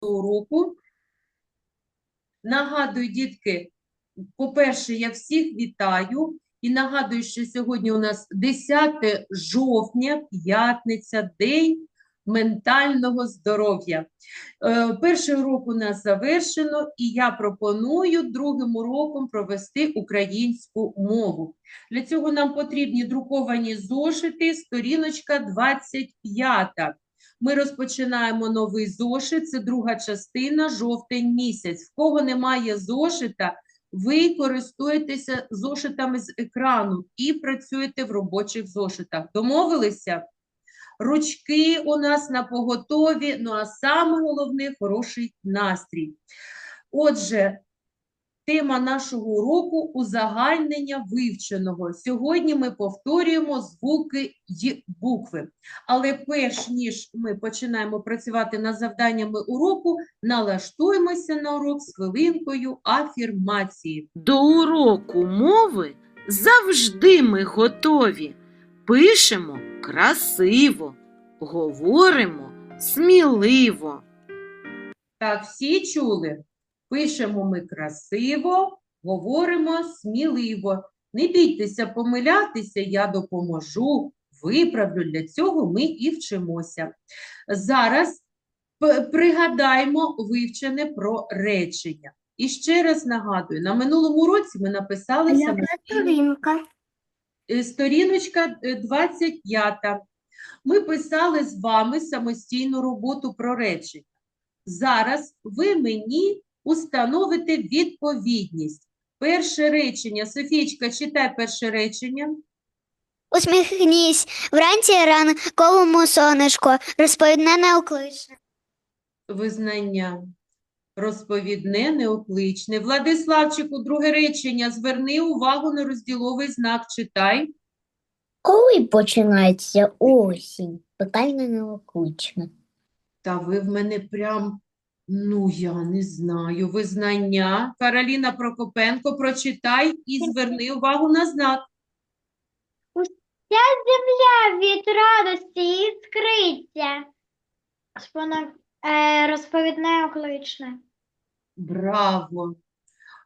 уроку. Нагадую, дітки, по-перше, я всіх вітаю і нагадую, що сьогодні у нас 10 жовтня, п'ятниця, день ментального здоров'я. Е, Перший урок у нас завершено, і я пропоную другим уроком провести українську мову. Для цього нам потрібні друковані зошити, сторіночка 25. Ми розпочинаємо новий зошит, це друга частина, жовтень місяць. В кого немає зошита, ви користуєтеся зошитами з екрану і працюєте в робочих зошитах. Домовилися? Ручки у нас на поготові, ну а саме головне – хороший настрій. Отже, тема нашого уроку – узагальнення вивченого. Сьогодні ми повторюємо звуки й букви. Але перш ніж ми починаємо працювати над завданнями уроку, налаштуємося на урок з хвилинкою афірмації. До уроку мови завжди ми готові. Пишемо красиво, говоримо сміливо. Так, всі чули? Пишемо ми красиво, говоримо сміливо. Не бійтеся помилятися, я допоможу, виправлю. Для цього ми і вчимося. Зараз пригадаємо вивчене про речення. І ще раз нагадую, на минулому році ми написали самостійно Сторінка. Е, Сторіночка е, 25. Ми писали з вами самостійну роботу про речення. Зараз ви мені установите відповідність. Перше речення. Софійчка, читай перше речення. Усміхнісь. Вранці ранковому сонечко. Розповідне неокличне. Визнання. Розповідне, неокличне. Владиславчику, друге речення. Зверни увагу на розділовий знак. Читай. Коли починається осінь? Питання неокличне. Та ви в мене прям, ну, я не знаю, визнання. Кароліна Прокопенко, прочитай і зверни увагу на знак. Вся земля від радості іскриться. Спона... Е, розповідне окличне. Браво.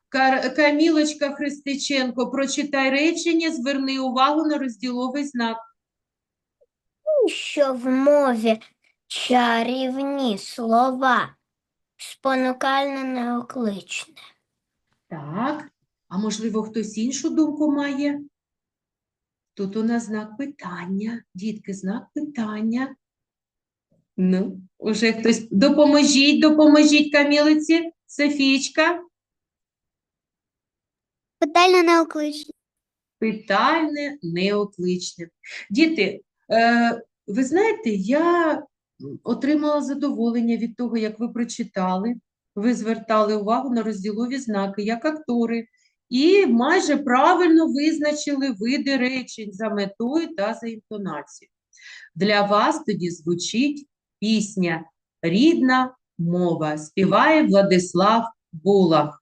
Кар... Камілочка Христиченко, прочитай речення, зверни увагу на розділовий знак. Що в мові чарівні слова. Спонукальне неокличне. Так, а можливо, хтось іншу думку має? Тут у нас знак питання. Дітки, знак питання. Ну, уже хтось. Допоможіть, допоможіть Камілиці. Софійчка. Питання неокличне. Питальне, неокличне. Діти, е, ви знаєте, я отримала задоволення від того, як ви прочитали, ви звертали увагу на розділові знаки, як актори, і майже правильно визначили види речень за метою та за інтонацією. Для вас тоді звучить пісня «Рідна мова» співає Владислав Булах.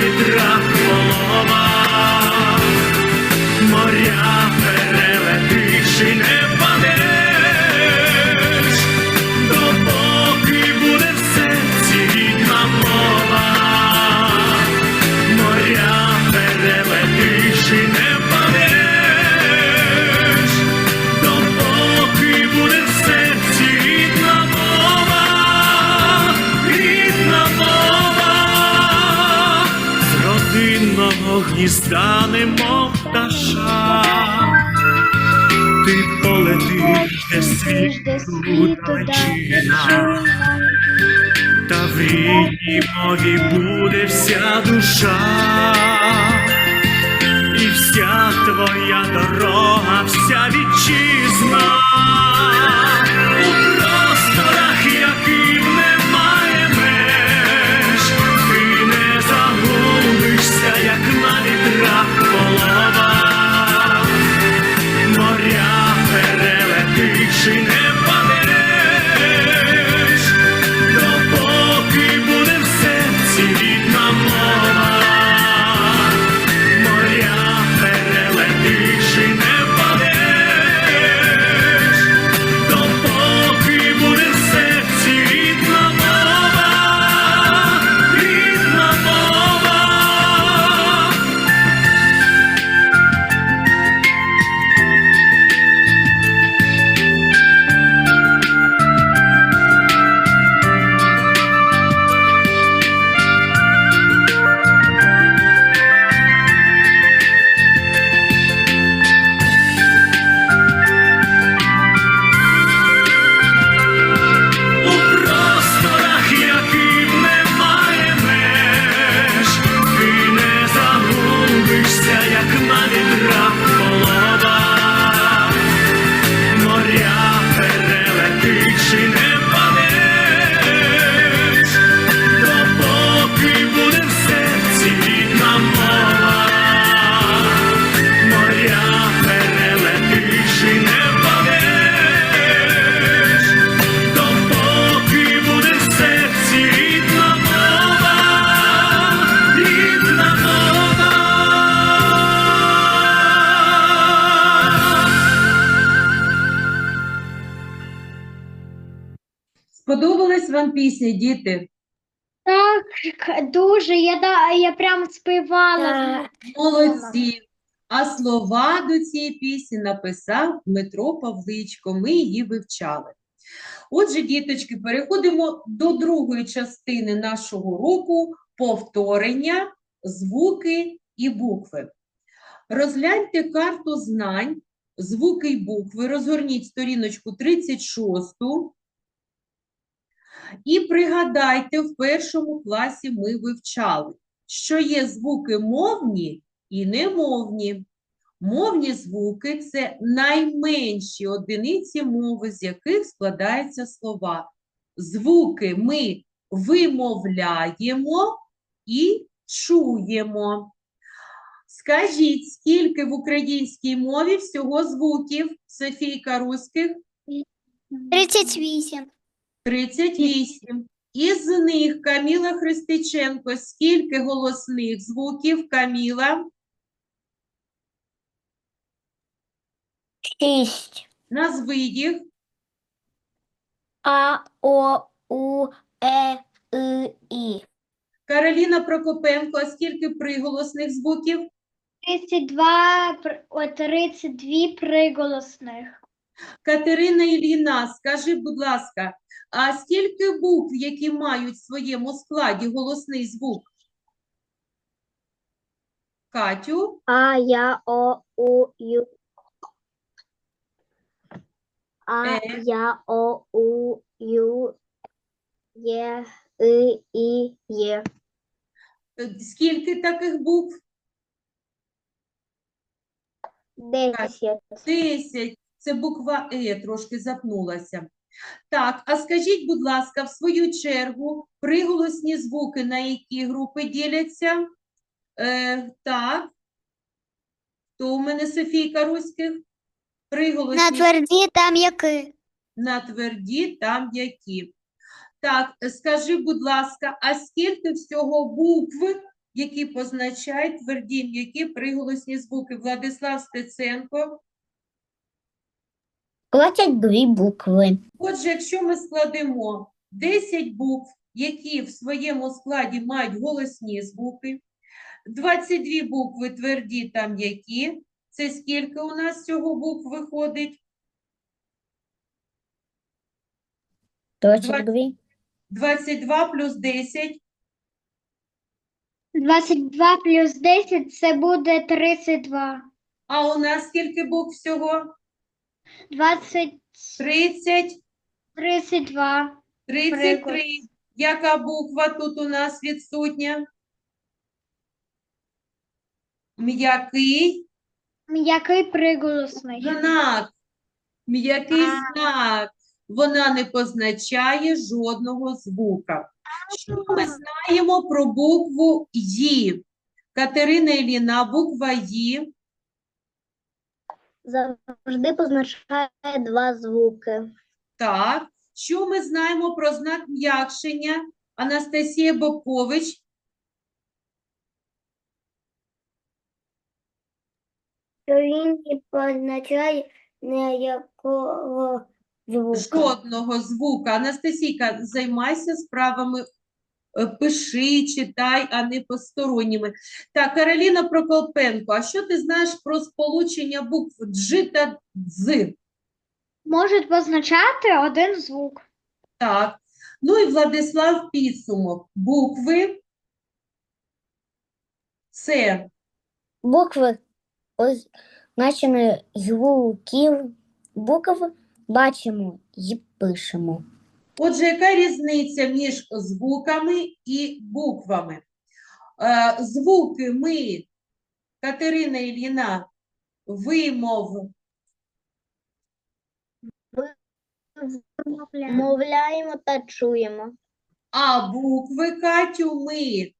вітрах полова, рідній буде вся душа, і вся твоя дорога, Сподобалась вам пісня, діти? Так, дуже. Я, да, я прям співала. Так. Молодці. А слова до цієї пісні написав Дмитро Павличко. Ми її вивчали. Отже, діточки, переходимо до другої частини нашого року повторення, звуки і букви. Розгляньте карту знань, звуки й букви, розгорніть сторіночку 36 і пригадайте, в першому класі ми вивчали, що є звуки мовні і немовні. Мовні звуки це найменші одиниці мови, з яких складаються слова. Звуки ми вимовляємо і чуємо. Скажіть, скільки в українській мові всього звуків Софійка Руських? 38. 38. Із них Каміла Христиченко. Скільки голосних звуків Каміла? 6. Назви їх. А, О, У, Е, И, І. Кароліна Прокопенко. А скільки приголосних звуків? 32, 32 приголосних. Катерина Іліна, скажи, будь ласка, а скільки букв, які мають в своєму складі голосний звук? Катю, А, Я, О, У, Ю. А, Е. Я, О, У, Ю. Є, И, І, Є. скільки таких букв? Десять. 10. Це буква Е, трошки запнулася. Так, а скажіть, будь ласка, в свою чергу, приголосні звуки на які групи діляться? Е, так. То у мене Софійка Руських? Приголосні На тверді там які. на тверді там які. Так, скажи, будь ласка, а скільки всього букв, які позначають тверді м'які приголосні звуки? Владислав Стеценко. 22 букви. Отже, якщо ми складемо 10 букв, які в своєму складі мають голосні звуки, 22 букви тверді та м'які, це скільки у нас всього букв виходить? 22. 22 плюс 10 22 плюс 10 це буде 32. А у нас скільки букв всього? 20, 30, 32, 33. Яка буква тут у нас відсутня? М'який м'який приголосний. знак. М'який А. знак. Вона не позначає жодного звука. Що ми знаємо про букву «Ї»? Катерина Іліна, буква «Ї». Завжди позначає два звуки. Так. Що ми знаємо про знак м'якшення? Анастасія Бокович. Що він не позначає ніякого звука. Жодного звука. Анастасійка, займайся справами, пиши, читай, а не посторонніми. Так, Кароліна Прокопенко, а що ти знаєш про сполучення букв Дж та Дз? Можуть позначати один звук. Так. Ну і Владислав підсумок. Букви це Букви позначені звуків букв бачимо і пишемо. Отже, яка різниця між звуками і буквами? Е, Звуки ми, Катерина Ілліна, вимов, Мовляємо та чуємо. а букви, Катю, ми.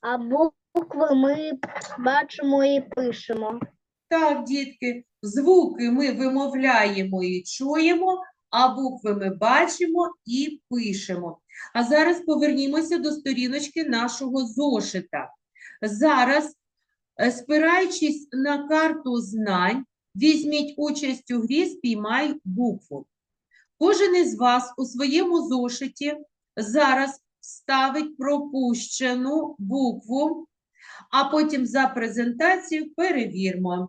А букви ми бачимо і пишемо. Так, дітки, звуки ми вимовляємо і чуємо, а букви ми бачимо і пишемо. А зараз повернімося до сторіночки нашого зошита. Зараз, е, спираючись на карту знань, візьміть участь у грі «Спіймай букву». Кожен із вас у своєму зошиті зараз ставить пропущену букву, а потім за презентацією перевірмо.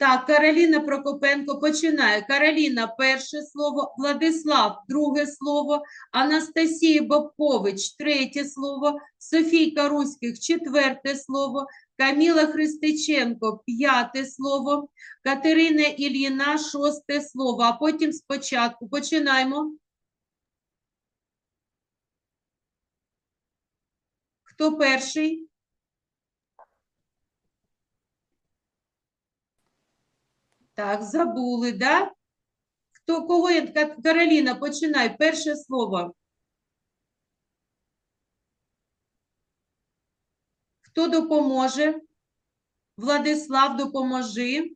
Так, Кароліна Прокопенко починає. Кароліна – перше слово, Владислав – друге слово, Анастасія Бобкович – третє слово, Софійка Руських – четверте слово, Каміла Христиченко – п'яте слово, Катерина Ільїна – шосте слово. А потім спочатку починаємо. Хто перший? Так, забули, да? Хто, кого я? Кароліна, починай. Перше слово. Хто допоможе? Владислав, допоможи.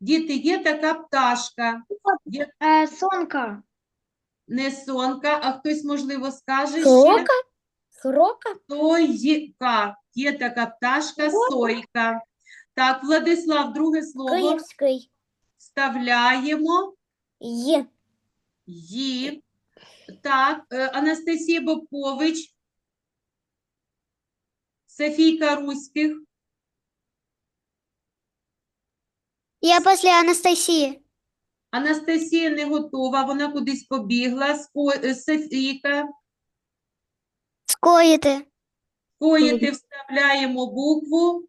Діти, є така пташка, є Е, сонка. не сонка, а хтось, можливо, скаже ще. Сорока? Сойка. Є така пташка сойка. Так, Владислав, друге слово Київський. вставляємо. Є. Ї. Так, е, Анастасія Бобкович. Софійка Руських. Я після Анастасії. Анастасія не готова, вона кудись побігла. Е, Софійка. Скоїти. Коїти вставляємо букву.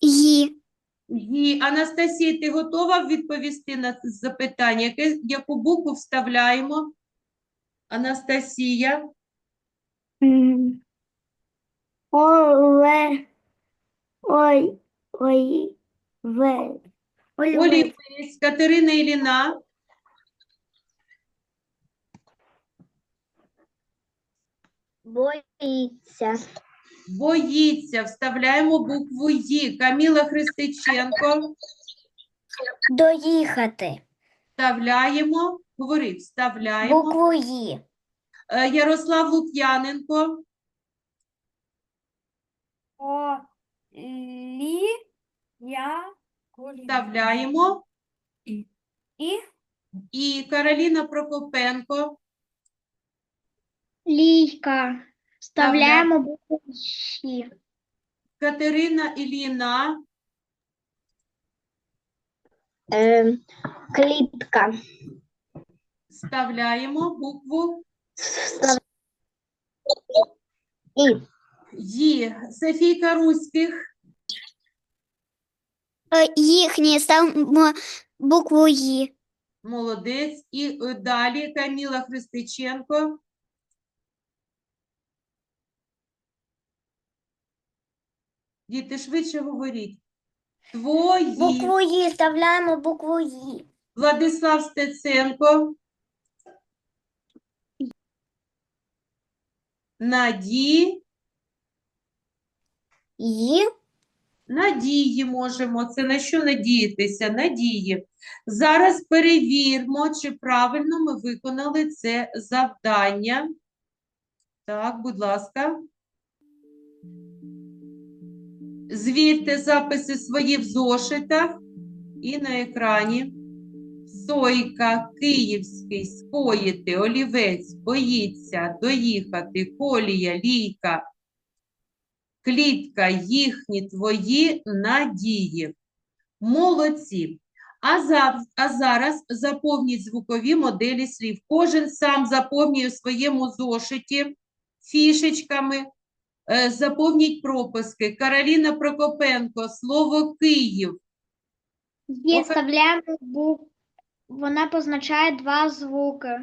Ї. Ї. Анастасія, ти готова відповісти на запитання? Яке, яку букву вставляємо? Анастасія. Оле. Ой. Ой. Ве. Олівець. Катерина Іліна. Боїться. Боїться. Вставляємо букву Ї. Каміла Христиченко. Доїхати. Вставляємо. Говори, вставляємо. Букву Ї. Е, Ярослав Лук'яненко. О. Я. Вставляємо. І. І Кароліна Прокопенко. Лійка. Вставляємо букву. Катерина Іліна. Е, клітка. Вставляємо букву І. Ї. Софійка Руських. Е, Їхні ставимо букву «Ї». Молодець. І е, далі Каміла Христиченко. Діти, швидше говоріть. Твої. Букву «Ї» вставляємо букву «Ї». Владислав Стеценко. Наді. «Ї». Надії можемо. Це на що надіятися? Надії. Зараз перевіримо, чи правильно ми виконали це завдання. Так, будь ласка. Звірте записи свої в зошитах і на екрані. Сойка, київський, скоїти, олівець, боїться, доїхати, колія, лійка, клітка, їхні, твої надії. Молодці. А, за, а зараз заповніть звукові моделі слів. Кожен сам заповнює у своєму зошиті фішечками. Е, заповніть пропуски. Кароліна Прокопенко, слово Київ. Вставляємо букву. Вона позначає два звуки.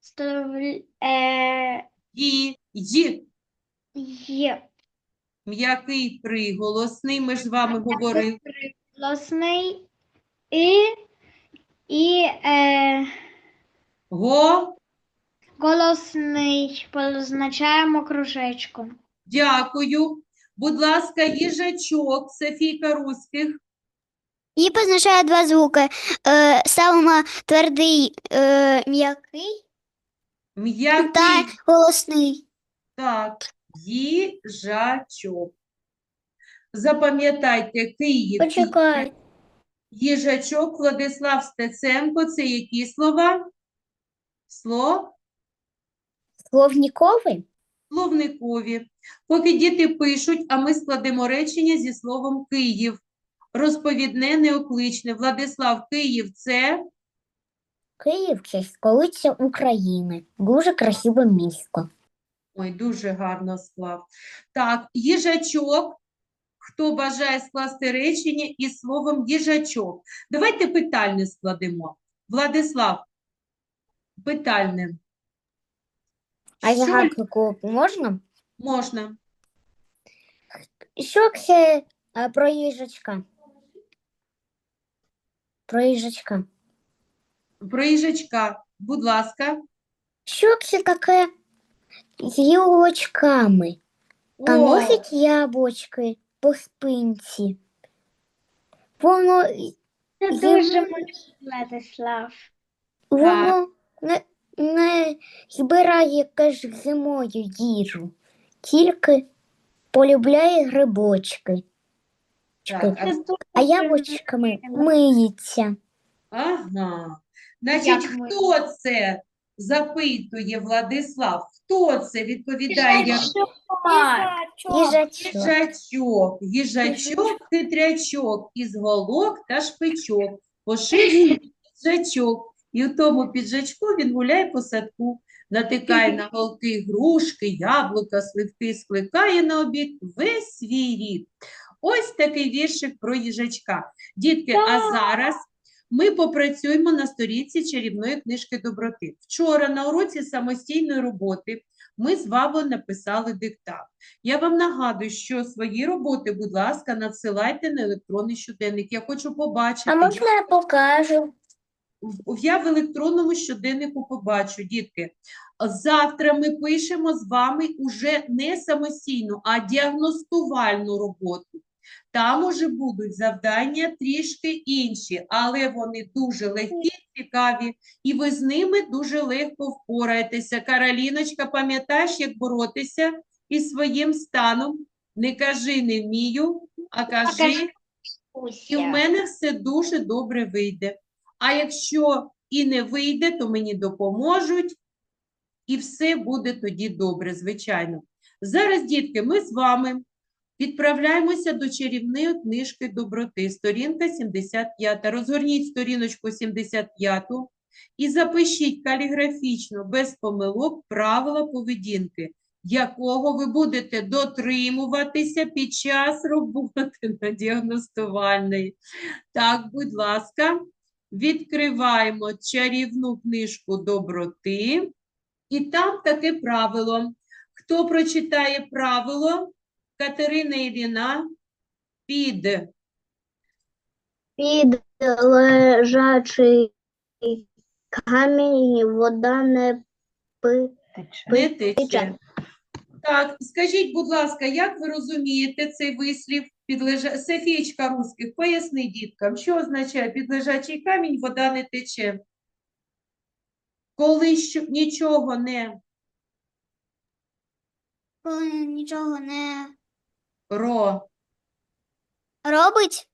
Ставля- е, Ї, й, Є. м'який приголосний. Ми ж з вами говорили. Голосний і, і е, Го, голосний позначаємо кружечком. Дякую. Будь ласка, їжачок, Софійка Руських. «Ї» позначає два звуки. Е, Ставимо твердий е, м'який М'який. та голосний. Так, їжачок. Запам'ятайте, Київ, Почекай. їжачок, Владислав Стеценко. Це які слова? Сло? Словніковий? Словникові. Поки діти пишуть, а ми складемо речення зі словом Київ. Розповідне, неокличне. Владислав, Київ – це Київ – це столиця України. Дуже красиве місто. Ой, дуже гарно склав. Так, їжачок. Хто бажає скласти речення із словом їжачок? Давайте питальне складемо. Владислав, питальне. А загадку можна? можна? Що це е, про їжачка? Про їжачка. Про їжачка, будь ласка. Що це таке з гілочками? Та О, носить яблучки по спинці. Воно, Це дуже Владислав. воно не, не збирає каже, зимою їжу, тільки полюбляє грибочки, так, а а яблучками миється. Ага. Значить, Як ми? хто це запитує Владислав? Хто це відповідає? як Їжачок. Їжачок, їжачок, хитрячок, із голок та шпичок, пошив собі піджачок, і у тому піджачку він гуляє по садку, натикає на голки грушки, яблука, сливки, скликає на обід весь свій рід. Ось такий віршик про їжачка. Дітки, а зараз ми попрацюємо на сторінці чарівної книжки доброти. Вчора на уроці самостійної роботи ми з вами написали диктант. Я вам нагадую, що свої роботи, будь ласка, надсилайте на електронний щоденник. Я хочу побачити. А можна я покажу? Я в електронному щоденнику побачу, дітки. Завтра ми пишемо з вами уже не самостійну, а діагностувальну роботу. Там уже будуть завдання трішки інші, але вони дуже легкі, цікаві, і ви з ними дуже легко впораєтеся. Кароліночка, пам'ятаєш, як боротися із своїм станом? Не кажи не вмію, а кажи. кажи, І в мене все дуже добре вийде. А якщо і не вийде, то мені допоможуть, і все буде тоді добре, звичайно. Зараз, дітки, ми з вами відправляємося до чарівної книжки доброти, сторінка 75. Розгорніть сторіночку 75 і запишіть каліграфічно, без помилок, правила поведінки. якого ви будете дотримуватися під час роботи на діагностувальної. Так, будь ласка, відкриваємо чарівну книжку доброти. І там таке правило. Хто прочитає правило? Катерина Іліна під Під лежачий камінь вода не пи. тече. Так, скажіть, будь ласка, як ви розумієте цей вислів підлежа... Софієчка Руських, поясни діткам, що означає підлежачий камінь, вода не тече? Коли що... нічого не Коли нічого не ро, робить,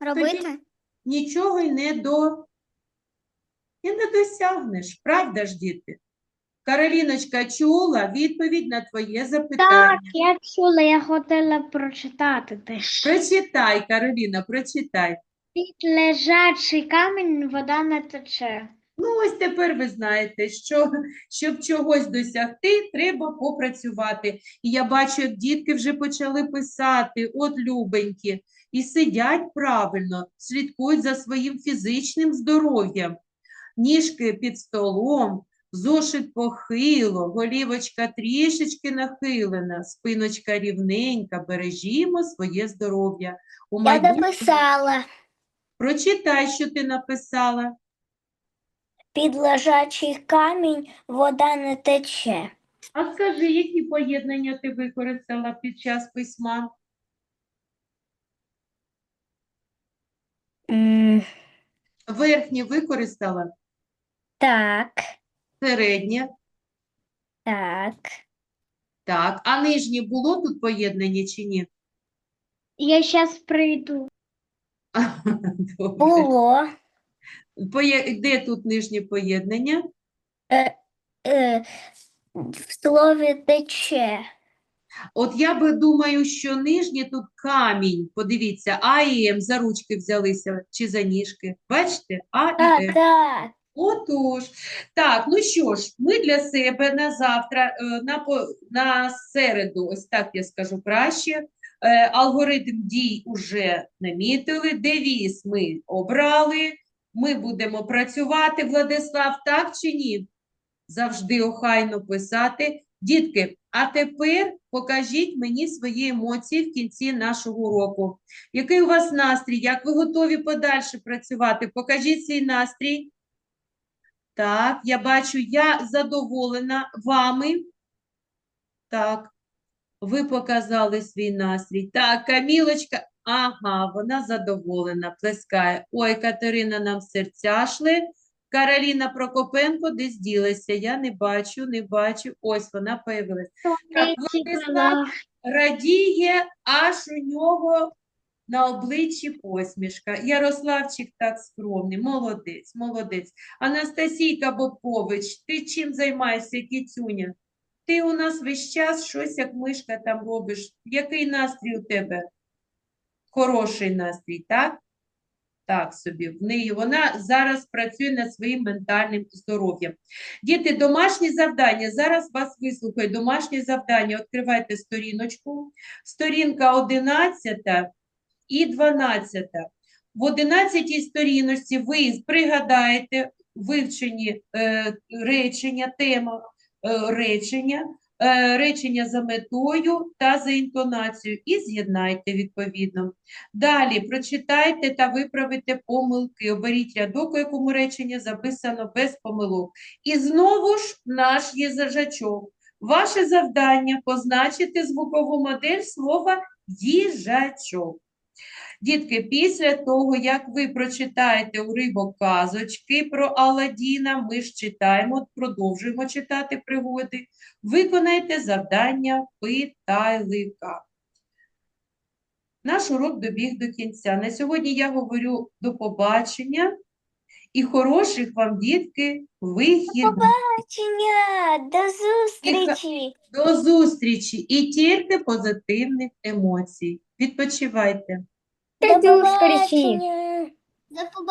робити? нічого й не до... І не досягнеш, правда ж, діти? Кароліночка чула відповідь на твоє запитання. Так, я чула, я хотіла прочитати теж. Прочитай, Кароліна, прочитай. Під лежачий камінь вода не тече. Ну, ось тепер ви знаєте, що щоб чогось досягти, треба попрацювати. І я бачу, як дітки вже почали писати, от любенькі, і сидять правильно, слідкують за своїм фізичним здоров'ям. Ніжки під столом, зошит похило, голівочка трішечки нахилена, спиночка рівненька, бережімо своє здоров'я. У Я майбутньому дописала. прочитай, що ти написала. Під лежачий камінь вода не тече. А скажи, які поєднання ти використала під час письма? Верхнє використала, Так, середнє, так. так. А нижнє було тут поєднання чи ні? Я зараз прийду. Добре. Було. Поє- Де тут нижнє поєднання? Е, в слові тече. От я би думаю, що нижнє тут камінь. Подивіться, А і М за ручки взялися чи за ніжки. Бачите? А і Так, М. так. Отож, так, ну що ж, ми для себе на завтра, е, на, на середу, ось так я скажу краще, е, алгоритм дій уже намітили, девіз ми обрали, ми будемо працювати, Владислав, так чи ні? Завжди охайно писати. Дітки, а тепер покажіть мені свої емоції в кінці нашого уроку. Який у вас настрій? Як ви готові подальше працювати? Покажіть свій настрій. Так, я бачу, я задоволена вами. Так, ви показали свій настрій. Так, Камілочка, ага, вона задоволена, плескає. Ой, Катерина нам серця шле. Кароліна Прокопенко десь ділася. Я не бачу, не бачу. Ось вона появилась. Так, Владислав радіє, аж у нього на обличчі посмішка. Ярославчик так скромний, молодець, молодець. Анастасійка Бобкович, ти чим займаєшся, кіцюня? Ти у нас весь час щось як мишка там робиш. Який настрій у тебе? Хороший настрій, так? Так собі, в неї вона зараз працює над своїм ментальним здоров'ям. Діти, домашні завдання. Зараз вас вислухаю. Домашнє завдання. Відкривайте сторіночку. Сторінка 11 і 12. В 11 сторіночці ви пригадаєте вивчені е, речення, тема е, речення, е, речення за метою та за інтонацією і з'єднайте відповідно. Далі прочитайте та виправите помилки. Оберіть рядок, у якому речення записано без помилок. І знову ж наш їжачок. Ваше завдання позначити звукову модель слова їжачок. Дітки, після того, як ви прочитаєте уривок казочки про Аладдіна, ми ж читаємо, продовжуємо читати пригоди, виконайте завдання питайлика. Наш урок добіг до кінця. На сьогодні я говорю до побачення і хороших вам, дітки, вихідних. Бачення, до зустрічі. До зустрічі і тільки позитивних емоцій. Відпочивайте. До побачення.